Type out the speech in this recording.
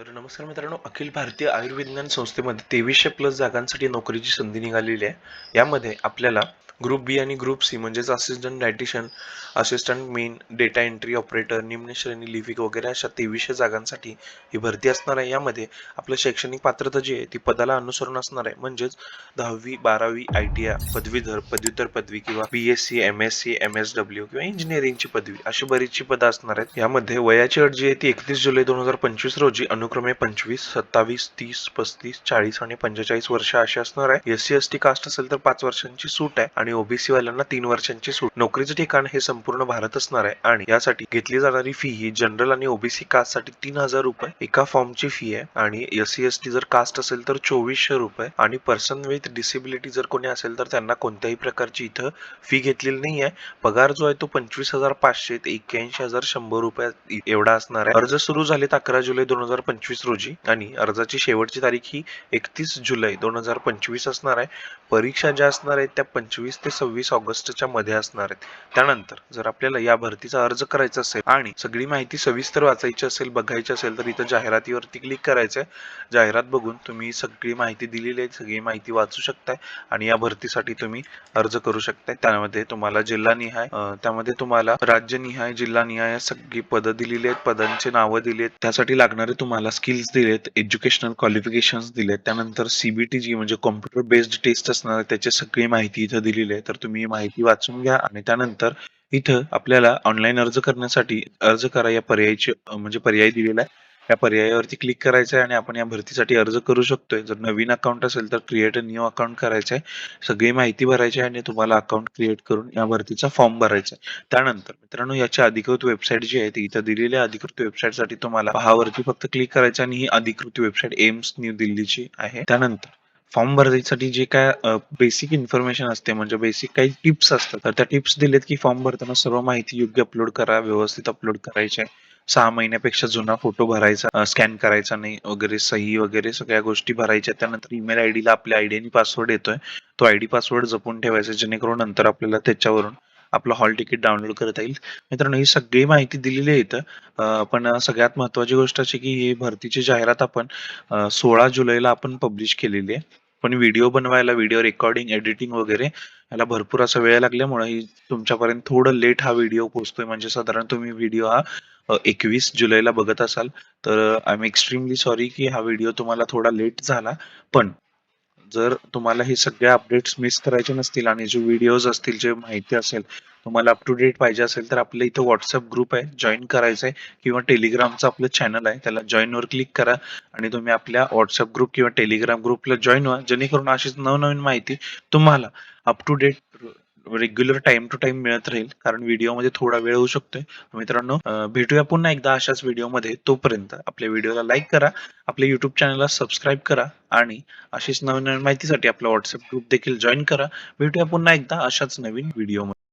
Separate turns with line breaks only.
तर नमस्कार मित्रांनो अखिल भारतीय आयुर्विज्ञान संस्थेमध्ये तेवीसशे प्लस जागांसाठी नोकरीची संधी निघालेली आहे. यामध्ये आपल्याला ग्रुप बी आणि ग्रुप सी म्हणजेच assistant dietician assistant main data entry operator निम्न श्रेणी लिपिक वगैरे अशा तेवीसशे जागांसाठी ही भरती असणार आहे. यामध्ये आपलं शैक्षणिक पात्रता जी आहे ती पदाला अनुसरून असणार आहे. म्हणजेच दहावी बारावी आय टी आय पदवीधर पदव्युत्तर पदवी किंवा B S C M S C M S W किंवा इंजिनिअरिंगची पदवी अशी बरीचशी पदं असणार आहेत. यामध्ये वयाची अट जी आहे ती एकतीस जुलै दोन हजार पंचवीस रोजी अनुक्रमे पंचवीस सत्तावीस तीस पस्तीस चाळीस आणि पंचेचाळीस वर्ष अशी असणार आहे. S C S T caste असेल तर पाच वर्षांची सूट आहे आणि ओबीसी वाल्यांना तीन वर्षांची सूट. नोकरीचं ठिकाण हे संपूर्ण भारत असणार आहे आणि यासाठी घेतली जाणारी फी ही जनरल आणि ओबीसी कास्टसाठी तीन हजार रुपये एका फॉर्मची फी आहे. आणि एस सी एस टी जर कास्ट असेल तर चोवीसशे रुपये आणि पर्सन विथ डिसेबिलिटी जर कोणी असेल तर त्यांना कोणत्याही प्रकारची इथं फी घेतलेली नाही आहे पगार जो आहे तो पंचवीस हजार पाचशे ते एक्क्याऐंशी हजार शंभर रुपये एवढा असणार आहे. अर्ज सुरू झालेत अकरा जुलै दोन हजार पंचवीस रोजी आणि अर्जाची शेवटची तारीख ही एकतीस जुलै दोन हजार पंचवीस असणार आहे. परीक्षा ज्या असणार आहेत त्या पंचवीस ते सव्वीस ऑगस्टच्या मध्ये असणार आहेत. त्यानंतर जर आपल्याला या भरतीचा अर्ज करायचा असेल आणि सगळी माहिती सविस्तर वाचायची असेल बघायची असेल तर इथं जाहिरातीवरती क्लिक करायचंय. जाहिरात बघून तुम्ही सगळी माहिती दिलेली आहे सगळी माहिती वाचू शकताय आणि या भरतीसाठी तुम्ही अर्ज करू शकताय. त्यामध्ये तुम्हाला जिल्हानिहाय अं, त्यामध्ये तुम्हाला राज्यनिहाय जिल्हानिहाय सगळी पदं दिलेली आहेत पदांचे नावं दिली आहेत. त्यासाठी लागणारे तुम्हाला स्किल्स दिलेत एज्युकेशनल क्वालिफिकेशन्स दिलेत त्यानंतर सीबीटी जी म्हणजे कॉम्प्युटर बेस्ड टेस्ट असणार त्याची सगळी माहिती इथं दिलेली दिले तर तुम्ही माहिती वाचून घ्या आणि त्यानंतर इथं आपल्याला ऑनलाईन अर्ज करण्यासाठी अर्ज करा या पर्यायाची म्हणजे पर्याय दिलेला आहे. या पर्यायावरती क्लिक करायचं आहे आणि आपण या भरतीसाठी अर्ज करू शकतोय. जर नवीन अकाउंट असेल तर क्रिएट अ न्यू अकाउंट करायचं आहे. सगळी माहिती भरायची आहे आणि तुम्हाला अकाउंट क्रिएट करून या भरतीचा फॉर्म भरायचा आहे. त्यानंतर मित्रांनो याची अधिकृत वेबसाईट जी आहे ती इथं दिलेली आहे. अधिकृत वेबसाईटसाठी तुम्हाला पहावरती फक्त क्लिक करायचं आणि ही अधिकृत वेबसाईट एम्स न्यू दिल्लीची आहे. त्यानंतर फॉर्म भरण्यासाठी जे काय बेसिक इन्फॉर्मेशन असते म्हणजे बेसिक काही टिप्स असतात तर त्या टिप्स दिलेत की फॉर्म भरताना सर्व माहिती योग्य अपलोड करा व्यवस्थित अपलोड करायचे. सहा महिन्यापेक्षा जुना फोटो भरायचा स्कॅन करायचा नाही वगैरे सही वगैरे सगळ्या गोष्टी भरायच्या. त्यानंतर ईमेल आयडी ला आपल्या आयडी आणि पासवर्ड येतोय. तो आयडी पासवर्ड जपून ठेवायचा जेणेकरून नंतर आपल्याला त्याच्यावरून आपलं हॉल तिकीट डाउनलोड करता येईल. मित्रांनो ही सगळी माहिती दिलेली आहे इथं. पण सगळ्यात महत्वाची गोष्ट अशी की ही भरतीची जाहिरात आपण सोळा जुलैला आपण पब्लिश केलेली आहे. पण व्हिडिओ बनवायला व्हिडिओ रेकॉर्डिंग एडिटिंग वगैरे याला भरपूर असा वेळ लागल्यामुळे ही तुमच्यापर्यंत थोडं लेट हा व्हिडिओ पोहोचतोय. म्हणजे साधारण तुम्ही व्हिडिओ हा एकवीस जुलैला बघत असाल. तर आय एम एक्स्ट्रीमली सॉरी की हा व्हिडिओ तुम्हाला थोडा लेट झाला. पण जर तुम्हाला हे सगळे अपडेट्स मिस करायचे नसतील आणि जे व्हिडिओज असतील जे माहिती असेल तुम्हाला अप टू डेट पाहिजे असेल तर आपल्या इथं व्हॉट्सअप ग्रुप आहे. जॉईन करायचं आहे किंवा टेलिग्रामचं आपलं चॅनल आहे. त्याला जॉईन वर क्लिक करा आणि तुम्ही आपल्या व्हॉट्सअप ग्रुप किंवा टेलिग्राम ग्रुपला जॉईन व्हा. जेणेकरून अशीच नवनवीन माहिती तुम्हाला up to date regular time to time मिळत राहील. कारण व्हिडिओमध्ये थोडा वेळ होऊ शकतोय. मित्रांनो भेटूया पुन्हा एकदा अशाच व्हिडिओमध्ये तोपर्यंत आपल्या व्हिडिओला लाईक करा. आपल्या युट्यूब चॅनलला सबस्क्राईब करा. आणि अशीच नवीन नवीन माहितीसाठी आपला व्हॉट्सअप ग्रुप देखील जॉईन करा. भेटूया पुन्हा एकदा अशाच नवीन व्हिडिओमध्ये